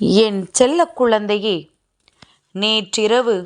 என் செல்ல குழந்தையே நேற்றிரவு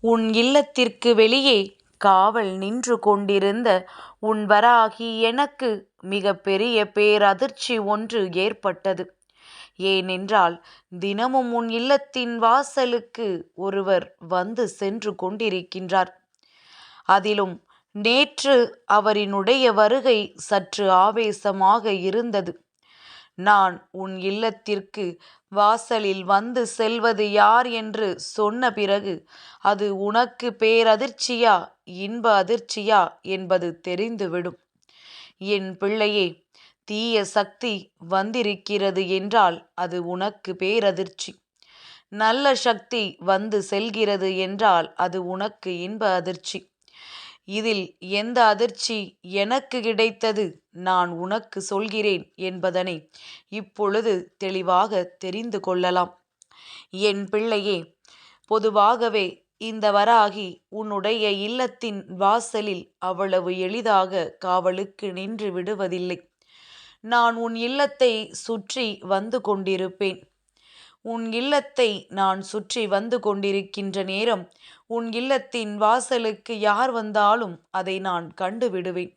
உன் இல்லத்திற்கு வெளியே காவல் நின்று கொண்டிருந்த உன் வராகி எனக்கு மிக பெரிய பேரதிர்ச்சி ஒன்று ஏற்பட்டது. ஏனென்றால் தினமும் உன் இல்லத்தின் வாசலுக்கு ஒருவர் வந்து சென்று கொண்டிருக்கின்றார். அதிலும் நேற்று அவரினுடைய வருகை சற்று ஆவேசமாக இருந்தது. நான் உன் இல்லத்திற்கு வாசலில் வந்து செல்வது யார் என்று சொன்ன பிறகு அது உனக்கு பேரதிர்ச்சியா இன்ப அதிர்ச்சியா என்பது தெரிந்துவிடும். என் பிள்ளையே தீய சக்தி வந்திருக்கிறது என்றால் அது உனக்கு பேரதிர்ச்சி. நல்ல சக்தி வந்து செல்கிறது என்றால் அது உனக்கு இன்ப அதிர்ச்சி. இதில் எந்த அதிர்ச்சி எனக்கு கிடைத்தது நான் உனக்கு சொல்கிறேன் என்பதனை இப்பொழுது தெளிவாக தெரிந்து கொள்ளலாம். என் பிள்ளையே பொதுவாகவே இந்த வராகி உன்னுடைய இல்லத்தின் வாசலில் அவ்வளவு எளிதாக காவலுக்கு நின்று விடுவதில்லை. நான் உன் இல்லத்தை சுற்றி வந்து கொண்டிருப்பேன். உன் இல்லத்தை நான் சுற்றி வந்து கொண்டிருக்கின்ற நேரம் உன் இல்லத்தின் வாசலுக்கு யார் வந்தாலும் அதை நான் கண்டு விடுவேன்.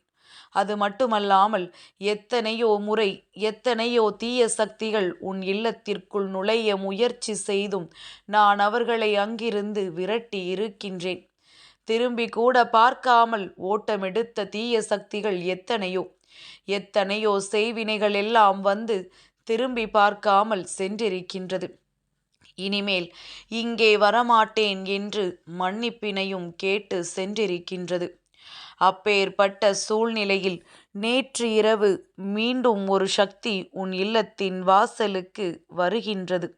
அது மட்டுமல்லாமல் எத்தனையோ முறை எத்தனையோ தீய சக்திகள் உன் இல்லத்திற்குள் நுழைய முயற்சி செய்தும் நான் அவர்களை அங்கிருந்து விரட்டி இருக்கின்றேன். திரும்பி கூட பார்க்காமல் ஓட்டமெடுத்த தீய சக்திகள் எத்தனையோ எத்தனையோ செய்வினைகள் எல்லாம் வந்து திரும்பி பார்க்காமல் சென்றிருக்கின்றது. இனிமேல் இங்கே வரமாட்டேன் என்று மன்னிப்பினையும் கேட்டு சென்றிருக்கின்றது. அப்பேற்பட்ட சூழ்நிலையில் நேற்று இரவு மீண்டும் ஒரு சக்தி உன் இல்லத்தின் வாசலுக்கு வருகின்றது.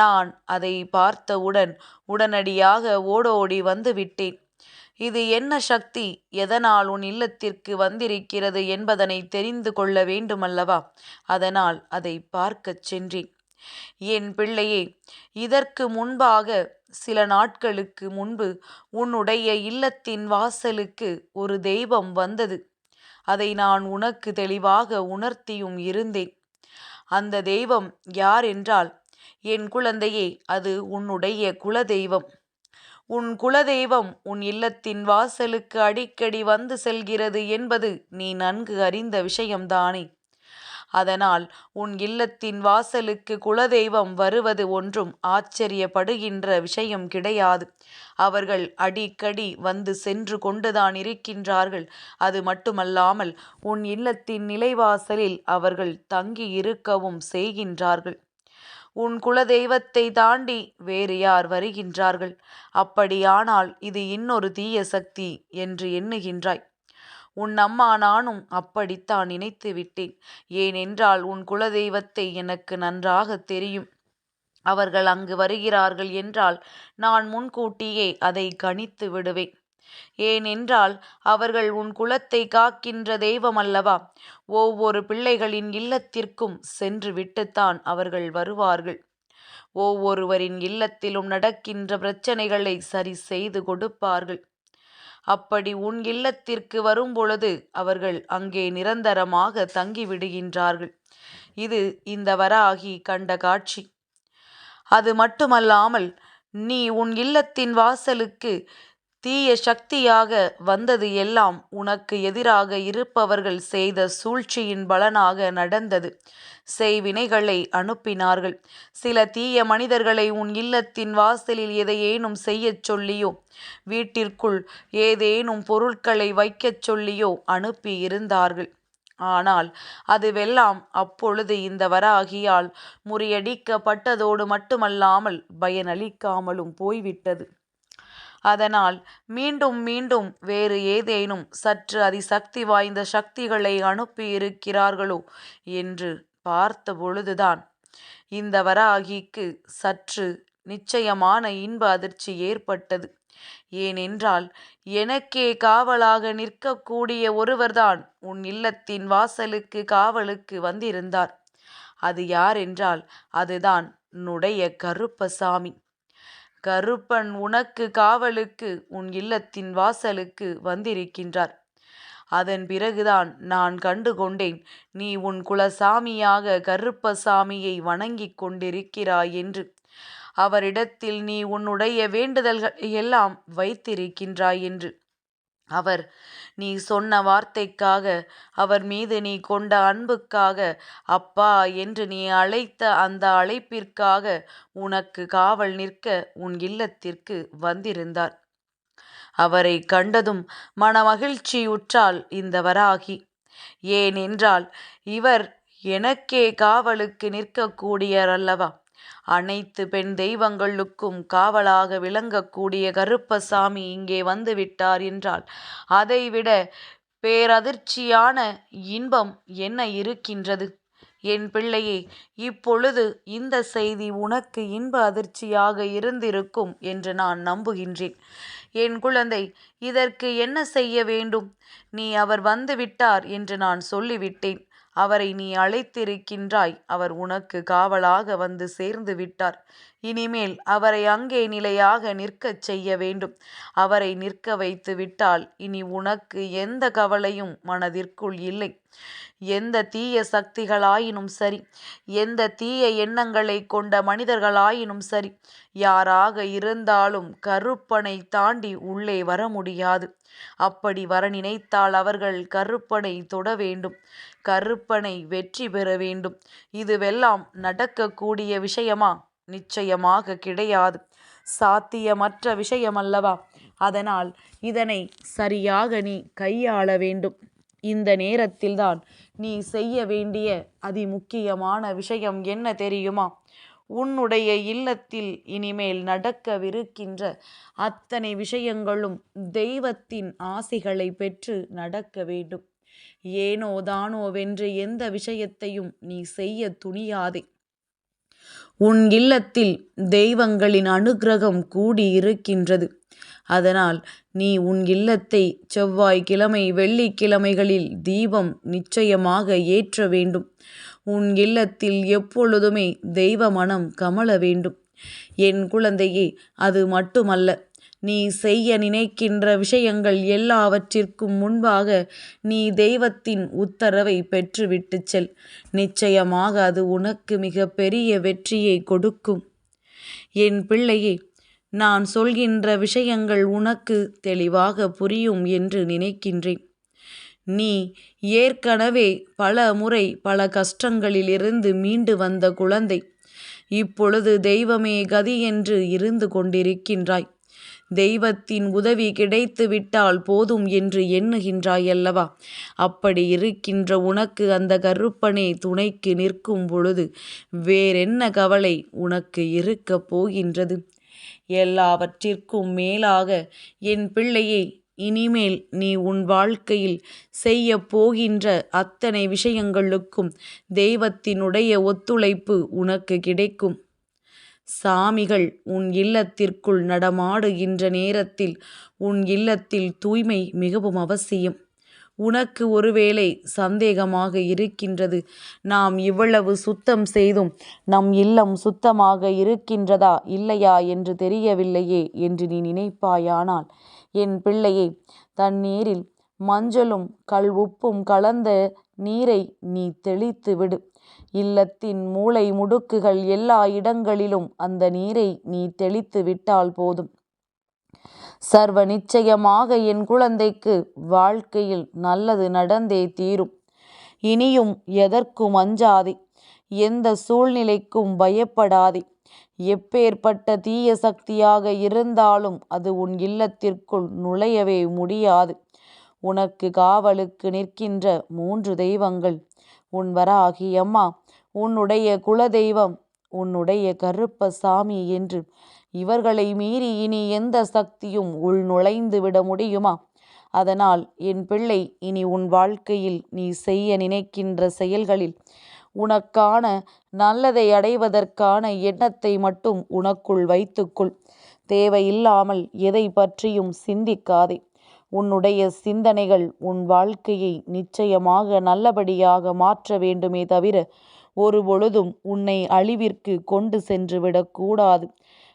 நான் அதை பார்த்தவுடன் உடனடியாக ஓடோடி வந்துவிட்டேன். இது என்ன சக்தி எதனால் உன் இல்லத்திற்கு வந்திருக்கிறது என்பதனை தெரிந்து கொள்ள வேண்டுமல்லவா அதனால் அதை பார்க்கச் சென்றேன். என் பிள்ளையே இதற்கு முன்பாக சில நாட்களுக்கு முன்பு உன்னுடைய இல்லத்தின் வாசலுக்கு ஒரு தெய்வம் வந்தது. அதை நான் உனக்கு தெளிவாக உணர்த்தியும் இருந்தேன். அந்த தெய்வம் யார் என்றால் என் குழந்தையே அது உன்னுடைய குலதெய்வம். உன் குலதெய்வம் உன் இல்லத்தின் வாசலுக்கு அடிக்கடி வந்து செல்கிறது என்பது நீ நன்கு அறிந்த விஷயம்தானே. அதனால் உன் இல்லத்தின் வாசலுக்கு குலதெய்வம் வருவது ஒன்றும் ஆச்சரியப்படுகின்ற விஷயம் கிடையாது. அவர்கள் அடிக்கடி வந்து சென்று கொண்டுதான் இருக்கின்றார்கள். அது மட்டுமல்லாமல் உன் இல்லத்தின் நிலைவாசலில் அவர்கள் தங்கி இருக்கவும் செய்கின்றார்கள். உன் குலதெய்வத்தை தாண்டி வேறு யார் வருகின்றார்கள்? அப்படியானால் இது இன்னொரு தீய சக்தி என்று எண்ணுகின்றாய். உன் அம்மா நானும் அப்படித்தான் நினைத்து விட்டேன். ஏனென்றால் உன் குலதெய்வத்தை எனக்கு நன்றாகத் தெரியும். அவர்கள் அங்கு வருகிறார்கள் என்றால் நான் முன்கூட்டியே அதை கணித்து விடுவேன். ஏனென்றால் அவர்கள் உன் குலத்தை காக்கின்ற தெய்வம் அல்லவா. ஒவ்வொரு பிள்ளைகளின் இல்லத்திற்கும் சென்று விட்டுத்தான் அவர்கள் வருவார்கள். ஒவ்வொருவரின் இல்லத்திலும் நடக்கின்ற பிரச்சனைகளை சரி செய்து கொடுப்பார்கள். அப்படி உன் இல்லத்திற்கு வரும்பொழுது அவர்கள் அங்கே நிரந்தரமாக தங்கிவிடுகின்றார்கள். இது இந்த வராகி கண்ட காட்சி. அது மட்டுமல்லாமல் நீ உன் இல்லத்தின் வாசலுக்கு தீய சக்தியாக வந்தது எல்லாம் உனக்கு எதிராக இருப்பவர்கள் செய்த சூழ்ச்சியின் பலனாக நடந்தது. செய்வினைகளை அனுப்பினார்கள். சில தீய மனிதர்களை உன் இல்லத்தின் வாசலில் எதையேனும் செய்யச் சொல்லியோ வீட்டிற்குள் ஏதேனும் பொருட்களை வைக்கச் சொல்லியோ அனுப்பி இருந்தார்கள். ஆனால் அதுவெல்லாம் அப்பொழுது இந்த வராகியால் முறியடிக்கப்பட்டதோடு மட்டுமல்லாமல் பயனளிக்காமலும் போய்விட்டது. அதனால் மீண்டும் மீண்டும் வேறு ஏதேனும் சற்று அதிசக்தி வாய்ந்த சக்திகளை அனுப்பியிருக்கிறார்களோ என்று பார்த்த பொழுதுதான் இந்த வராகிக்கு சற்று நிச்சயமான இன்ப அதிர்ச்சி ஏற்பட்டது. ஏனென்றால் எனக்கே காவலாக நிற்கக்கூடிய ஒருவர்தான் உன் இல்லத்தின் வாசலுக்கு காவலுக்கு வந்திருந்தார். அது யாரென்றால் அதுதான் உன்னுடைய கருப்பசாமி. கருப்பன் உனக்கு காவலுக்கு உன் இல்லத்தின் வாசலுக்கு வந்திருக்கின்றார். அதன் பிறகுதான் நான் கண்டு கொண்டேன் நீ உன் குலசாமியாக கருப்பசாமியை வணங்கிக் கொண்டிருக்கிறாய் என்று அவரிடத்தில் நீ உன்னுடைய வேண்டுதல்களை எல்லாம் வைத்திருக்கின்றாய் என்று அவர் நீ சொன்ன வார்த்தைக்காக அவர் மீது நீ கொண்ட அன்புக்காக அப்பா என்று நீ அழைத்த அந்த அழைப்பிற்காக உனக்கு காவல் நிற்க உன் இல்லத்திற்கு வந்திருந்தார். அவரை கண்டதும் மனமகிழ்ச்சியுற்றாள் இந்த வராகி. ஏனென்றால் இவர் எனக்கே காவலுக்கு நிற்கக்கூடியர் அல்லவா அனைத்து பெண் தெய்வங்களுக்கும் காவலாக விளங்கக்கூடிய கருப்பசாமி இங்கே வந்து விட்டார் என்றால் அதைவிட பேரதிர்ச்சியான இன்பம் என்ன இருக்கின்றது? என் பிள்ளையே இப்பொழுது இந்த செய்தி உனக்கு இன்ப அதிர்ச்சியாக இருந்திருக்கும் என்று நான் நம்புகின்றேன். என் குழந்தை இதற்கு என்ன செய்ய வேண்டும்? நீ அவர் வந்துவிட்டார் என்று நான் சொல்லிவிட்டேன். அவரை நீ அழைத்திருக்கின்றாய். அவர் உனக்கு காவலாக வந்து சேர்ந்து விட்டார். இனிமேல் அவரை அங்கே நிலையாக நிற்கச் செய்ய வேண்டும். அவரை நிற்க வைத்து விட்டால் இனி உனக்கு எந்த கவலையும் மனதிற்குள் இல்லை. எந்த தீய சக்திகளாயினும் சரி எந்த தீய எண்ணங்களை கொண்ட மனிதர்களாயினும் சரி யாராக இருந்தாலும் கருப்பனை தாண்டி உள்ளே வர முடியாது. அப்படி வர நினைத்தால் அவர்கள் கருப்பனை தொட வேண்டும். கருப்பனை வெற்றி பெற வேண்டும். இதுவெல்லாம் நடக்கக்கூடிய விஷயமா? நிச்சயமாக கிடையாது. சாத்தியமற்ற விஷயமல்லவா? அதனால் இதனை சரியாக நீ கையாள வேண்டும். இந்த நேரத்தில்தான் நீ செய்ய வேண்டிய அதிமுக்கியமான விஷயம் என்ன தெரியுமா? உன்னுடைய இல்லத்தில் இனிமேல் நடக்கவிருக்கின்ற அத்தனை விஷயங்களும் தெய்வத்தின் ஆசைகளை பெற்று நடக்க வேண்டும். ஏனோ தானோவென்று எந்த விஷயத்தையும் நீ செய்ய துணியாதே. உன் இல்லத்தில் தெய்வங்களின் அனுக்கிரகம் கூடியிருக்கின்றது. அதனால் நீ உன் இல்லத்தை செவ்வாய்க்கிழமை வெள்ளிக்கிழமைகளில் தீபம் நிச்சயமாக ஏற்ற வேண்டும். உன் இல்லத்தில் எப்பொழுதுமே தெய்வ மனம் கமல வேண்டும். என் குழந்தையே அது மட்டுமல்ல. நீ செய்ய நினைக்கின்ற விஷயங்கள் எல்லாவற்றிற்கும் முன்பாக நீ தெய்வத்தின் உத்தரவை பெற்றுவிட்டு செல். நிச்சயமாக அது உனக்கு மிக பெரிய வெற்றியை கொடுக்கும். என் பிள்ளையே நான் சொல்கின்ற விஷயங்கள் உனக்கு தெளிவாக புரியும் என்று நினைக்கின்றேன். நீ ஏற்கனவே பல முறை பல கஷ்டங்களிலிருந்து மீண்டு வந்த குழந்தை. இப்பொழுது தெய்வமே கதி என்று இருந்து கொண்டிருக்கின்றாய். தெய்வத்தின் உதவி கிடைத்து விட்டால் போதும் என்று எண்ணுகின்றாயல்லவா அப்படி இருக்கின்ற உனக்கு அந்த கருப்பனே துணைக்கு நிற்கும் பொழுது வேறென்ன கவலை உனக்கு இருக்கப் போகின்றது? எல்லாவற்றிற்கும் மேலாக என் பிள்ளையை இனிமேல் நீ உன் வாழ்க்கையில் செய்ய போகின்ற அத்தனை விஷயங்களுக்கும் தெய்வத்தினுடைய ஒத்துழைப்பு உனக்கு கிடைக்கும். சாமிகள் உன் இல்லத்திற்குள் நடமாடுகின்ற நேரத்தில் உன் இல்லத்தில் தூய்மை மிகவும் அவசியம். உனக்கு ஒருவேளை சந்தேகமாக இருக்கின்றது நாம் இவ்வளவு சுத்தம் செய்தும் நம் இல்லம் சுத்தமாக இருக்கின்றதா இல்லையா என்று தெரியவில்லையே என்று நீ நினைப்பாயானால் என் பிள்ளையே தண்ணீரில் மஞ்சளும் கல் உப்பும் கலந்த நீரை நீ தெளித்து விடு. இல்லத்தின் மூளை முடுக்குகள் எல்லா இடங்களிலும் அந்த நீரை நீ தெளித்து விட்டால் போதும். சர்வ நிச்சயமாக என் குழந்தைக்கு வாழ்க்கையில் நல்லது நடந்தே தீரும். இனியும் எதற்கும் அஞ்சாதே எந்த சூழ்நிலைக்கும் பயப்படாதே. எப்பேற்பட்ட தீய சக்தியாக இருந்தாலும் அது உன் இல்லத்திற்குள் நுழையவே முடியாது. உனக்கு காவலுக்கு நிற்கின்ற மூன்று தெய்வங்கள் உன் வராகி அம்மா உன்னுடைய குலதெய்வம் உன்னுடைய கருப்ப சாமி என்று. இவர்களை மீறி இனி எந்த சக்தியும் உள் நுழைந்து விட முடியுமா? அதனால் என் பிள்ளை இனி உன் வாழ்க்கையில் நீ செய்ய நினைக்கின்ற செயல்களில் உனக்கான நல்லதை அடைவதற்கான எண்ணத்தை மட்டும் உனக்குள் வைத்துக்கொள். தேவையில்லாமல் எதை பற்றியும் சிந்திக்காதே. உன்னுடைய சிந்தனைகள் உன் வாழ்க்கையை நிச்சயமாக நல்லபடியாக மாற்ற வேண்டுமே தவிர ஒருபொழுதும் உன்னை அழிவிற்கு கொண்டு சென்று விடக்கூடாது.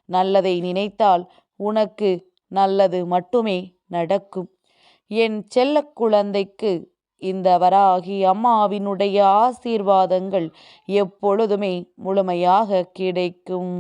நல்லதை நினைத்தால் உனக்கு நல்லது மட்டுமே நடக்கும். என் செல்ல குழந்தைக்கு இந்த வராகி அம்மாவினுடைய ஆசீர்வாதங்கள் எப்பொழுதுமே முழுமையாக கிடைக்கும்.